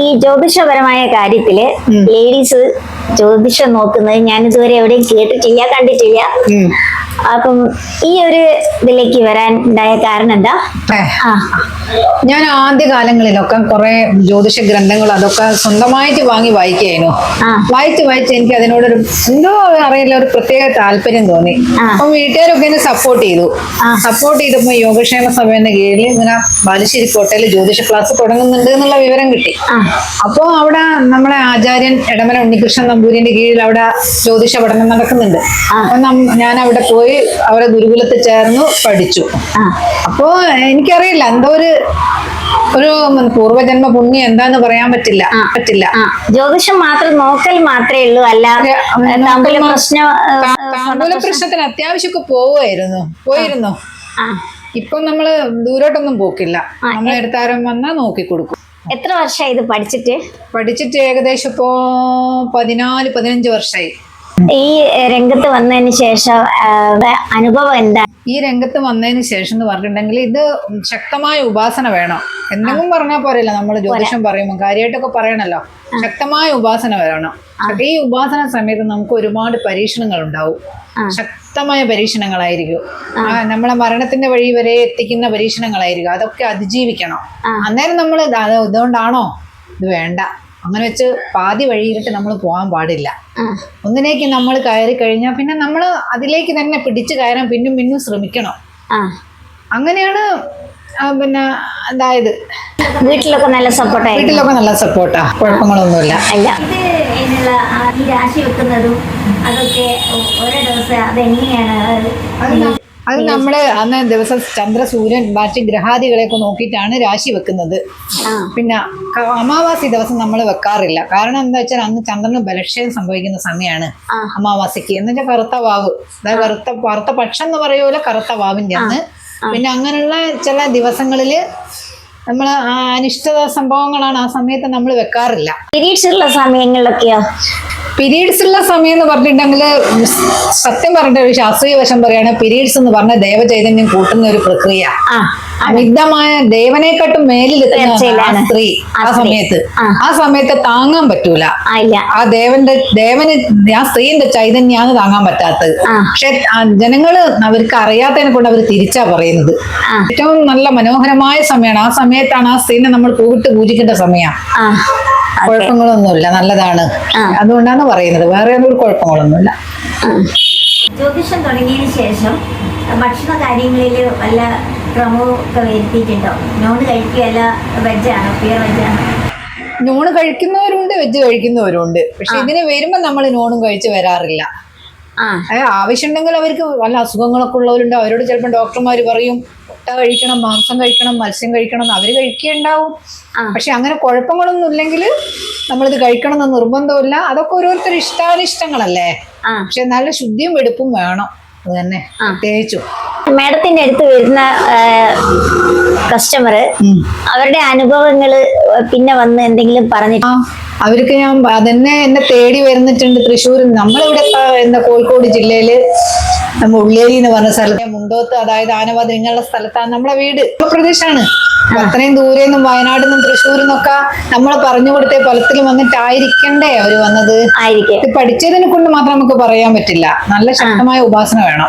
ഈ ജ്യോതിഷപരമായ കാര്യത്തിൽ ലേഡീസ് ജ്യോതിഷം നോക്കുന്നത് ഞാൻ ഇതുവരെ എവിടെയും കേട്ടിട്ടില്ല കണ്ടിട്ടില്ല. അപ്പം ഈ ഒരു ഇതിലേക്ക് വരാൻ ഉണ്ടായ കാരണം എന്താ? ഞാൻ ആദ്യ കാലങ്ങളിലൊക്കെ കുറെ ജ്യോതിഷ ഗ്രന്ഥങ്ങൾ അതൊക്കെ സ്വന്തമായിട്ട് വാങ്ങി വായിക്കായിരുന്നു. വായിച്ച് വായിച്ച് എനിക്ക് അതിനോടൊരു എന്തോ അറിയില്ല ഒരു പ്രത്യേക താല്പര്യം തോന്നി. അപ്പം വീട്ടുകാരൊക്കെ എന്നെ സപ്പോർട്ട് ചെയ്തു. സപ്പോർട്ട് ചെയ്തപ്പോ യോഗക്ഷേമ സഭയുടെ കീഴിൽ ഇങ്ങനെ ബാലുശ്ശേരി കോട്ടയിൽ ജ്യോതിഷ ക്ലാസ് തുടങ്ങുന്നുണ്ട് എന്നുള്ള വിവരം കിട്ടി. അപ്പോൾ അപ്പോ അവിടെ നമ്മുടെ ആചാര്യൻ ഇടമന ഉണ്ണികൃഷ്ണൻ നമ്പൂരിന്റെ കീഴിൽ അവിടെ ജ്യോതിഷ പഠനം നടക്കുന്നുണ്ട്. അപ്പൊ ഞാൻ അവിടെ പോയി അവരെ ഗുരുകുലത്തിൽ ചേർന്നു പഠിച്ചു. അപ്പോ എനിക്കറിയില്ല എന്തോ ഒരു ഒരു പൂർവജന്മ പുണ്യം എന്താന്ന് പറയാൻ പറ്റില്ല പറ്റില്ല. ജ്യോതിഷം മാത്രം നോക്കൽ മാത്രമേ ഉള്ളൂ അല്ലാതെ താമ്പൂല പ്രശ്നത്തിന് അത്യാവശ്യമൊക്കെ പോവായിരുന്നു പോയിരുന്നു. ഇപ്പൊ നമ്മൾ ദൂരോട്ടൊന്നും പോക്കില്ല നമ്മളെ എടുത്താരം വന്നാ നോക്കി കൊടുക്കും. എത്ര വർഷമായി ഇത് പഠിച്ചിട്ട്? പഠിച്ചിട്ട് ഏകദേശം ഇപ്പോ പതിനാല് പതിനഞ്ച് വർഷമായി ഈ രംഗത്ത് വന്നതിന് ശേഷം അനുഭവം എന്താ? ഈ രംഗത്ത് വന്നതിന് ശേഷം എന്ന് പറഞ്ഞിട്ടുണ്ടെങ്കിൽ ഇത് ശക്തമായ ഉപാസന വേണം. എന്തെങ്കിലും പറഞ്ഞാൽ പോരല്ലോ നമ്മൾ ജ്യോതിഷം പറയുമ്പോൾ കാര്യമായിട്ടൊക്കെ പറയണല്ലോ. ശക്തമായ ഉപാസന വേണം. ഈ ഉപാസന സമയത്ത് നമുക്ക് ഒരുപാട് പരീക്ഷണങ്ങൾ ഉണ്ടാവും ശക്തമായ പരീക്ഷണങ്ങളായിരിക്കും. നമ്മളെ മരണത്തിന്റെ വഴി വരെ എത്തിക്കുന്ന പരീക്ഷണങ്ങളായിരിക്കും. അതൊക്കെ അതിജീവിക്കണം. അന്നേരം നമ്മൾ ഇതുകൊണ്ടാണോ? ഇത് വേണ്ട. അങ്ങനെ വെച്ച് പാതി വഴിയിട്ട് നമ്മൾ പോകാൻ പാടില്ല. ഒന്നിനേക്ക് ഒന്നിലേക്ക് നമ്മൾ കയറി കഴിഞ്ഞാൽ പിന്നെ നമ്മൾ അതിലേക്ക് തന്നെ പിടിച്ചു കയറാൻ പിന്നും പിന്നും ശ്രമിക്കണം. ആ. അങ്ങനെയാണ് പിന്നെ അതായത് വീട്ടിലൊക്കെ നല്ല സപ്പോർട്ട് വീട്ടിലൊക്കെ നല്ല സപ്പോർട്ടാ കുഴപ്പങ്ങളൊന്നുമില്ല. അല്ല രാശി വെക്കുന്നതും അതൊക്കെ ഓരോ ദിവസം അതെങ്ങനെയാണ് അത് നമ്മൾ അന്ന് ദിവസം ചന്ദ്ര സൂര്യൻ ബാക്കി ഗ്രഹാദികളെയൊക്കെ നോക്കിയിട്ടാണ് രാശി വെക്കുന്നത്. പിന്നെ അമാവാസി ദിവസം നമ്മൾ വെക്കാറില്ല. കാരണം എന്താ വെച്ചാൽ അന്ന് ചന്ദ്രന് ബലക്ഷയം സംഭവിക്കുന്ന സമയമാണ്. അമാവാസിക്ക്. എന്ന് വെച്ചാൽ കറുത്ത വാവ്. അതായത് കറുത്ത കറുത്ത പക്ഷം എന്ന് പറയൂല കറുത്ത വാവിന്റെ അന്ന്. പിന്നെ അങ്ങനെയുള്ള ചില ദിവസങ്ങളിൽ നമ്മൾ അനിഷ്ട സംഭവങ്ങളാണ് ആ സമയത്ത് നമ്മൾ വെക്കാറില്ല. പീരീഡ്സ് ഉള്ള സമയങ്ങളിലൊക്കെയോ? പീരീഡ്സ് ഉള്ള സമയം എന്ന് പറഞ്ഞിട്ടുണ്ടെങ്കിൽ സത്യം പറഞ്ഞ ഒരു ശാസ്ത്രീയ വശം പറയാണ് പീരീഡ്സ് എന്ന് പറഞ്ഞ ദേവചൈതന്യം കൂട്ടുന്ന ഒരു പ്രക്രിയ. അമിതമായ ദേവനെക്കാട്ടും മേലിൽ ആ സ്ത്രീ ആ സമയത്ത്. ആ. സമയത്ത് താങ്ങാൻ പറ്റൂല. ആ ദേവന്റെ ദേവന് ആ സ്ത്രീന്റെ ചൈതന്യാണ് താങ്ങാൻ പറ്റാത്തത്. പക്ഷെ ജനങ്ങൾ അവർക്ക് അറിയാത്തതിനെ കൊണ്ട് അവർ തിരിച്ചാ പറയുന്നത്. ഏറ്റവും നല്ല മനോഹരമായ സമയമാണ്. ആ സമയത്താണ് ആ സ്ത്രീനെ നമ്മൾ പൂവിട്ട് പൂജിക്കേണ്ട സമയം. ആ. കുഴപ്പങ്ങളൊന്നുമില്ല. നല്ലതാണ്. അതുകൊണ്ടാണ് പറയുന്നത്. വേറെ ഒരു കുഴപ്പങ്ങളൊന്നുമില്ല. ജ്യോതിഷം തുടങ്ങിയതിന് ശേഷം ഭക്ഷണ കാര്യങ്ങളിൽ വല്ല ക്രമവും ഒക്കെ വരുത്തിയിട്ടുണ്ടോ? നോൺ കഴിക്കുകയല്ല വെജാണോ പ്യുവർ വെജാണോ നോണ് കഴിക്കുന്നവരുണ്ട് വെജ് കഴിക്കുന്നവരുണ്ട്. പക്ഷെ ഇതിന് വരുമ്പോ നമ്മൾ നോണും കഴിച്ച് വരാറില്ല. ആ. ആവശ്യമുണ്ടെങ്കിൽ അവർക്ക് വല്ല അസുഖങ്ങളൊക്കെ ഉള്ളവരുണ്ട്. അവരോട് ചിലപ്പോൾ ഡോക്ടർമാർ പറയും മുട്ട കഴിക്കണം മാംസം കഴിക്കണം മത്സ്യം കഴിക്കണം എന്ന് അവർ കഴിക്കേണ്ടാവും. പക്ഷെ അങ്ങനെ കുഴപ്പങ്ങളൊന്നും ഇല്ലെങ്കിൽ നമ്മളിത് കഴിക്കണം എന്ന് നിർബന്ധമില്ല അതൊക്കെ ഓരോരുത്തർ ഇഷ്ടാനിഷ്ടങ്ങളല്ലേ? പക്ഷെ നല്ല ശുദ്ധിയും വെടുപ്പും വേണം. അത് തന്നെ. പ്രത്യേകിച്ചും. മേഡത്തിന്റെ അടുത്ത് വരുന്ന കസ്റ്റമർ അവരുടെ അനുഭവങ്ങൾ പിന്നെ വന്ന് എന്തെങ്കിലും പറഞ്ഞിട്ട് അവർക്ക് ഞാൻ അതന്നെ എന്നെ തേടി വരുന്നിട്ടുണ്ട് തൃശ്ശൂർ നമ്മളിവിടെ എന്താ കോഴിക്കോട് ജില്ലയിൽ നമ്മ ഉള്ളേരി എന്ന് പറഞ്ഞ സ്ഥലത്ത് മുണ്ടോത്ത് അതായത് ആനവാദം ഇങ്ങനെയുള്ള സ്ഥലത്താണ് നമ്മളെ വീട്. പ്രദേശമാണ് അത്രയും ദൂരെ നിന്നും വയനാട് നിന്നും തൃശ്ശൂരിൽ നിന്നൊക്കെ നമ്മൾ പറഞ്ഞു കൊടുത്ത ഫലത്തിൽ വന്നിട്ടായിരിക്കണ്ടേ അവർ വന്നത്? ആയിരിക്കും. ഇത് പഠിച്ചതിനെ കൊണ്ട് മാത്രം നമുക്ക് പറയാൻ പറ്റില്ല. നല്ല ശക്തമായ ഉപാസന വേണം.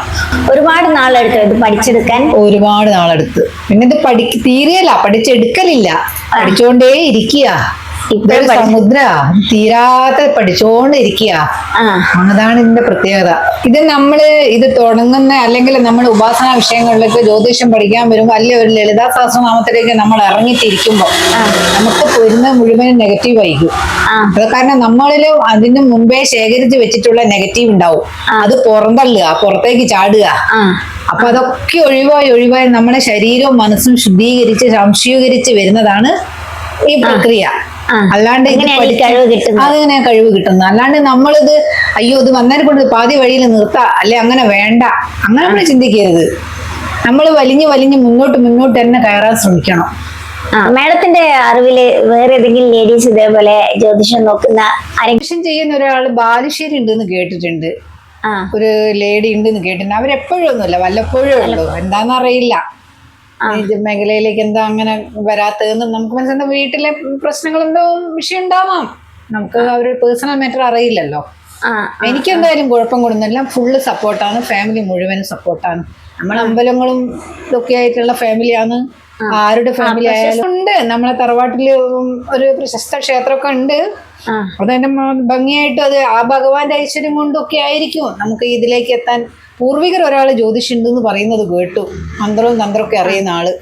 ഒരുപാട് നാളെടുത്ത് ഇത് പഠിച്ചെടുക്കാൻ. ഒരുപാട് നാളെടുത്ത്. പിന്നെ ഇത് പഠി തീരെയല്ല പഠിച്ചെടുക്കലില്ല. പഠിച്ചുകൊണ്ടേ ഇരിക്കുക സമുദ്ര തീരാതെ പഠിച്ചോണ്ടിരിക്കുക അതാണ് ഇതിന്റെ പ്രത്യേകത. ഇത് നമ്മൾ ഇത് തുടങ്ങുന്ന അല്ലെങ്കിൽ നമ്മൾ ഉപാസന വിഷയങ്ങളിലേക്ക് ജ്യോതിഷം പഠിക്കാൻ വരുമ്പോൾ അല്ലെ ഒരു ലളിതാ സഹസ്രനാമത്തിലേക്ക് നമ്മൾ ഇറങ്ങിത്തിരിക്കുമ്പോൾ നമുക്ക് വരുന്ന മുഴുവനും നെഗറ്റീവ് ആയിരിക്കും. അത് കാരണം നമ്മളിൽ അതിന് മുമ്പേ ശേഖരിച്ച് വെച്ചിട്ടുള്ള നെഗറ്റീവ് ഉണ്ടാവും. അത് പുറന്തള്ളുക പുറത്തേക്ക് ചാടുക. അപ്പൊ അതൊക്കെ ഒഴിവായി ഒഴിവായി നമ്മുടെ ശരീരവും മനസ്സും ശുദ്ധീകരിച്ച് സംശീകരിച്ച് വരുന്നതാണ് ഈ പ്രക്രിയ. അല്ലാണ്ട് അതിങ്ങനെ കഴിവ് കിട്ടുന്നു അല്ലാണ്ട് നമ്മളിത് അയ്യോ ഇത് വന്നതിനെ കൊണ്ട് പാതി വഴിയിൽ നിർത്താ അല്ലെ അങ്ങനെ വേണ്ട. അങ്ങനെ നമ്മൾ ചിന്തിക്കരുത്. നമ്മൾ വലിഞ്ഞ് വലിഞ്ഞ് മുന്നോട്ട് മുന്നോട്ട് തന്നെ കയറാൻ ശ്രമിക്കണം. മാഡത്തിന്റെ അറിവിൽ വേറെ ഏതെങ്കിലും ലേഡീസ് ഇതേപോലെ ജ്യോതിഷം നോക്കുന്ന ആരെങ്കിലും ചെയ്യുന്ന ഒരാൾ ബാലുശ്ശേരി ഉണ്ടെന്ന് കേട്ടിട്ടുണ്ട്. ഒരു ലേഡി ഉണ്ടെന്ന് കേട്ടിട്ടുണ്ട്. അവരെപ്പോഴും ഒന്നുമില്ല വല്ലപ്പോഴും ഉള്ളൂ. എന്താണെന്നറിയില്ല മേഖലയിലേക്ക് എന്താ അങ്ങനെ വരാത്തതെന്നും നമുക്ക് മനസ്സിലാകുന്ന വീട്ടിലെ പ്രശ്നങ്ങൾ എന്തോ വിഷയം ഉണ്ടാവാം. നമുക്ക് അവരുടെ പേഴ്സണൽ മാറ്റർ അറിയില്ലല്ലോ. എനിക്കെന്തായാലും എനിക്ക് എന്തായാലും കുഴപ്പം കൊടുക്കുന്നില്ല ഫുള്ള് സപ്പോർട്ടാണ്. ഫാമിലി മുഴുവൻ സപ്പോർട്ടാണ്. നമ്മൾ അമ്പലങ്ങളും ഇതൊക്കെ ആയിട്ടുള്ള ഫാമിലിയാണ്. ആരുടെ ഫാമിലി ആയാലും ഉണ്ട്. നമ്മളെ തറവാട്ടിൽ ഒരു പ്രശസ്ത ക്ഷേത്രമൊക്കെ ഉണ്ട്. ആ. അതതിന്റെ ഭംഗിയായിട്ട് അത് ആ ഭഗവാന്റെ ഐശ്വര്യം കൊണ്ടൊക്കെ ആയിരിക്കും. നമുക്ക് ഇതിലേക്ക് എത്താൻ പൂർവികർ ഒരാൾ ജ്യോതിഷുണ്ടെന്ന് പറയുന്നത് കേട്ടു. മന്ത്രവും തന്ത്രമൊക്കെ അറിയുന്ന ആൾ.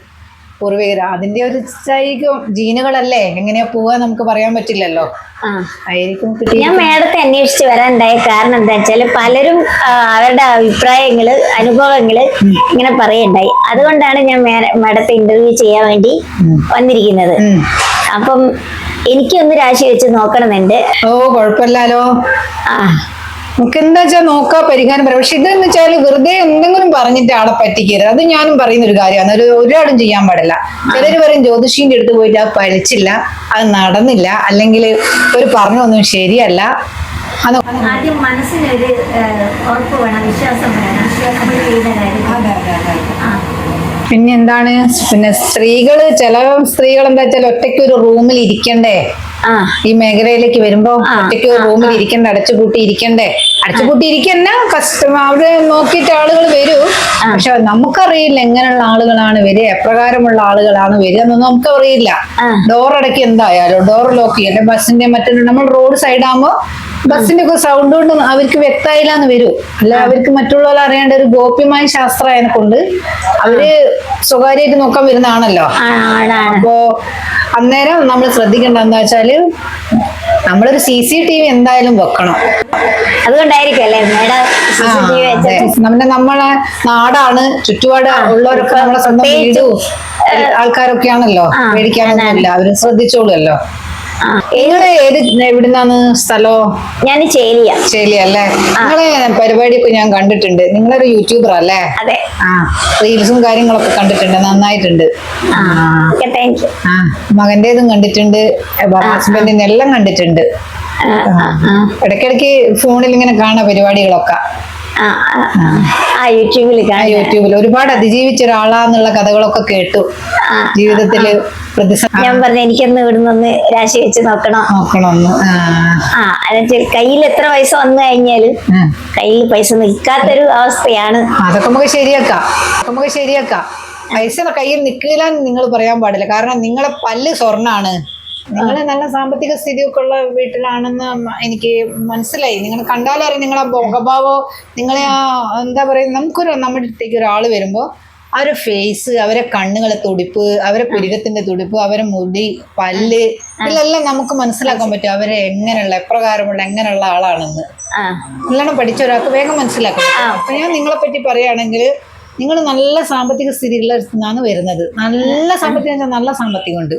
പൂർവികർ. അതിന്റെ ഒരു ഇതായിരിക്കും ജീനുകളല്ലേ? എങ്ങനെയാ പോവാ നമുക്ക് പറയാൻ പറ്റില്ലല്ലോ. ആയിരിക്കും ഞാൻ മേഡത്തെ അന്വേഷിച്ച് വരാനുണ്ടായ കാരണം എന്താ വെച്ചാൽ പലരും അവരുടെ അഭിപ്രായങ്ങൾ അനുഭവങ്ങൾ ഇങ്ങനെ പറയണ്ടായി അതുകൊണ്ടാണ് ഞാൻ മേഡത്തെ ഇന്റർവ്യൂ ചെയ്യാൻ വേണ്ടി വന്നിരിക്കുന്നത്. അപ്പം എനിക്കൊന്ന് രാശി വെച്ച് നോക്കണമെന്നുണ്ട്. ഓ കുഴപ്പമില്ലല്ലോ. ആ. നമുക്ക് എന്താ വെച്ചാൽ നോക്കാ പരിഹാരം പറയാം. പക്ഷെ ഇതെന്ന് വെച്ചാൽ വെറുതെ എന്തെങ്കിലും പറഞ്ഞിട്ട് ആളെ പറ്റിക്കരുത്. അത് ഞാനും പറയുന്ന ഒരു കാര്യമാണ്. ഒരു ഒരാളും ചെയ്യാൻ പാടില്ല. ചിലര് പറയും ജ്യോതിഷീന്റെ അടുത്ത് പോയിട്ട് അത് പഴിച്ചില്ല അത് നടന്നില്ല അല്ലെങ്കിൽ ഒരു പറഞ്ഞൊന്നും ശരിയല്ല. ആദ്യം മനസ്സിനൊരു ഉറപ്പ് വേണം വിശ്വാസം വേണം. കാര്യം പിന്നെ എന്താണ് പിന്നെ സ്ത്രീകൾ ചില സ്ത്രീകൾ എന്താ വെച്ചാൽ ഒറ്റയ്ക്ക് ഒരു റൂമിൽ ഇരിക്കണ്ടേ? ഈ മേഖലയിലേക്ക് വരുമ്പോ ഒറ്റയ്ക്ക് ഒരു റൂമിൽ ഇരിക്കണ്ടേ? അടച്ചുപൂട്ടി ഇരിക്കണ്ടേ? അടച്ചുപൂട്ടി ഇരിക്കണ്ട കസ്റ്റമർ അവിടെ നോക്കിയിട്ട് ആളുകൾ വരൂ. പക്ഷെ നമുക്കറിയില്ല എങ്ങനെയുള്ള ആളുകളാണ് വരിക എപ്രകാരമുള്ള ആളുകളാണ് വരിക എന്നൊന്നും നമുക്ക് അറിയില്ല ഡോർ അടക്കി എന്തായാലും ഡോർ ലോക്ക് ചെയ്യട്ടെ ബസ്സിന്റെ മറ്റൊരു നമ്മൾ റോഡ് സൈഡ് ആകുമ്പോ ബസ്സിന്റെ ഒക്കെ സൗണ്ട് കൊണ്ട് അവർക്ക് വ്യക്തമായില്ല എന്ന് വരൂ. അല്ല അവർക്ക് മറ്റുള്ളവർ അറിയേണ്ട ഒരു ഗോപ്യമായ ശാസ്ത്രം അതിനെ കൊണ്ട് അവർ സ്വകാര്യമായിട്ട് നോക്കാൻ വരുന്നതാണല്ലോ. അപ്പോ അന്നേരം നമ്മൾ ശ്രദ്ധിക്കേണ്ട എന്താ വെച്ചാൽ നമ്മളൊരു സി സി ടി വി എന്തായാലും വെക്കണം. അതുകൊണ്ടായിരിക്കും അല്ലേ madam C C T V ആ, അതെ. വെച്ചിട്ട് നമ്മുടെ നമ്മളെ നാടാണ് ചുറ്റുപാട് ഉള്ളവരൊക്കെ നമ്മളെ സ്വന്തം വീടും ആൾക്കാരൊക്കെയാണല്ലോ പേടിക്കാനൊന്നുമില്ല. അവർ ശ്രദ്ധിച്ചോളുമല്ലോ. ആ നിങ്ങൾ ഏത് എവിടുന്നാണ് സ്ഥലോ? ഞാൻ ചേലിയ. ചേലിയ അല്ലേ? നിങ്ങളെ പരിപാടിയൊക്കെ ഞാൻ കണ്ടിട്ടുണ്ട്. നിങ്ങളൊരു യൂട്യൂബർ അല്ലേ? അതെ. ആ. റീൽസും കാര്യങ്ങളൊക്കെ കണ്ടിട്ടുണ്ട്. നന്നായിട്ടുണ്ട്. ആ. മകന്റേതും കണ്ടിട്ടുണ്ട്. ഹസ്ബൻഡിന്റെ എല്ലാം കണ്ടിട്ടുണ്ട്. ഇടയ്ക്കിടയ്ക്ക് ഫോണിൽ ഇങ്ങനെ കാണാ പരിപാടികളൊക്കെ. യൂട്യൂബിൽ ഒരുപാട് അതിജീവിച്ച ഒരാളാന്നുള്ള കഥകളൊക്കെ കേട്ടു. ജീവിതത്തിൽ. ഞാൻ പറഞ്ഞു എനിക്കൊന്ന് ഇവിടുന്ന് ഒന്ന് രാശി വെച്ച് നോക്കണം. നോക്കണമെന്ന് ആ. എന്നുവെച്ചാൽ കയ്യിൽ എത്ര പൈസ വന്നു കഴിഞ്ഞാലും. കയ്യിൽ പൈസ നിൽക്കാത്തൊരു അവസ്ഥയാണ്. അതൊക്കെ നമുക്ക് ശരിയാക്കാം. നമുക്ക് ശരിയാക്കാം. പൈസ കയ്യിൽ നിൽക്കില്ല എന്ന് നിങ്ങൾ പറയാൻ പാടില്ല. കാരണം നിങ്ങളെ പല്ല് സ്വർണാണ്. നിങ്ങൾ നല്ല സാമ്പത്തിക സ്ഥിതിയൊക്കെ ഉള്ള വീട്ടിലാണെന്ന് എനിക്ക് മനസ്സിലായി. നിങ്ങൾ കണ്ടാലറിയാം നിങ്ങളെ മുഖഭാവോ നിങ്ങളെ ആ എന്താ പറയുക നമുക്കൊരു നമ്മുടെ അടുത്തേക്ക് ഒരാൾ വരുമ്പോൾ ഒരു ഫേസ് അവരെ കണ്ണുകളെ തുടിപ്പ് അവരെ പുരികത്തിന്റെ തുടിപ്പ് അവരെ മുടി പല്ല് ഇതിലെല്ലാം നമുക്ക് മനസ്സിലാക്കാൻ പറ്റും അവരെ എങ്ങനെയുള്ള എപ്രകാരമുള്ള എങ്ങനെയുള്ള ആളാണെന്ന്. നല്ലോണം പഠിച്ച ഒരാൾക്ക് വേഗം മനസ്സിലാക്കാം അപ്പൊ ഞാൻ നിങ്ങളെ പറ്റി പറയുകയാണെങ്കിൽ നിങ്ങൾ നല്ല സാമ്പത്തിക സ്ഥിതിയുള്ള നിന്നാണ് വരുന്നത്. നല്ല സാമ്പത്തികം വെച്ചാൽ നല്ല സാമ്പത്തികം ഉണ്ട്.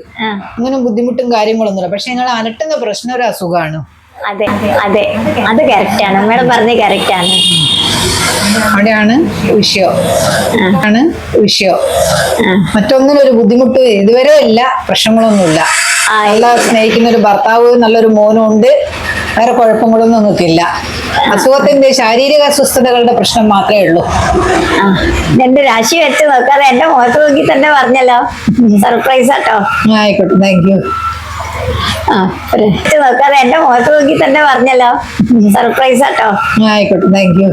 അങ്ങനെ ബുദ്ധിമുട്ടും കാര്യങ്ങളൊന്നുമില്ല പക്ഷെ നിങ്ങൾ അലട്ടുന്ന പ്രശ്നം ഒരു അസുഖമാണ്. അതെ അതെ. അത് കറക്റ്റാണ് മേഡം പറഞ്ഞത് കറക്റ്റാണ് അവിടെയാണ് വിഷയം. ആണ് വിഷയം. മറ്റൊന്നിനും ഒരു ബുദ്ധിമുട്ട് ഇതുവരെ ഇല്ല പ്രശ്നങ്ങളൊന്നുമില്ല. നല്ല സ്നേഹിക്കുന്ന ഒരു ഭർത്താവ് നല്ലൊരു മോനും ഉണ്ട് വേറെ കുഴപ്പങ്ങളൊന്നും നിങ്ങൾക്കില്ല അസുഖത്തിന്റെ ശാരീരിക അസ്വസ്ഥതകളുടെ പ്രശ്നം മാത്രമേ ഉള്ളൂ. എന്റെ രാശി വെച്ച് നോക്കാതെ എന്റെ മുഖത്ത് നോക്കി തന്നെ പറഞ്ഞല്ലോ. സർപ്രൈസ് ആട്ടോ. ആയിക്കോട്ടെ. താങ്ക് യു നോക്കാതെ എന്റെ മുഖത്ത് നോക്കി തന്നെ പറഞ്ഞല്ലോ. സർപ്രൈസ് ആട്ടോ. ആയിക്കോട്ടെ. Thank you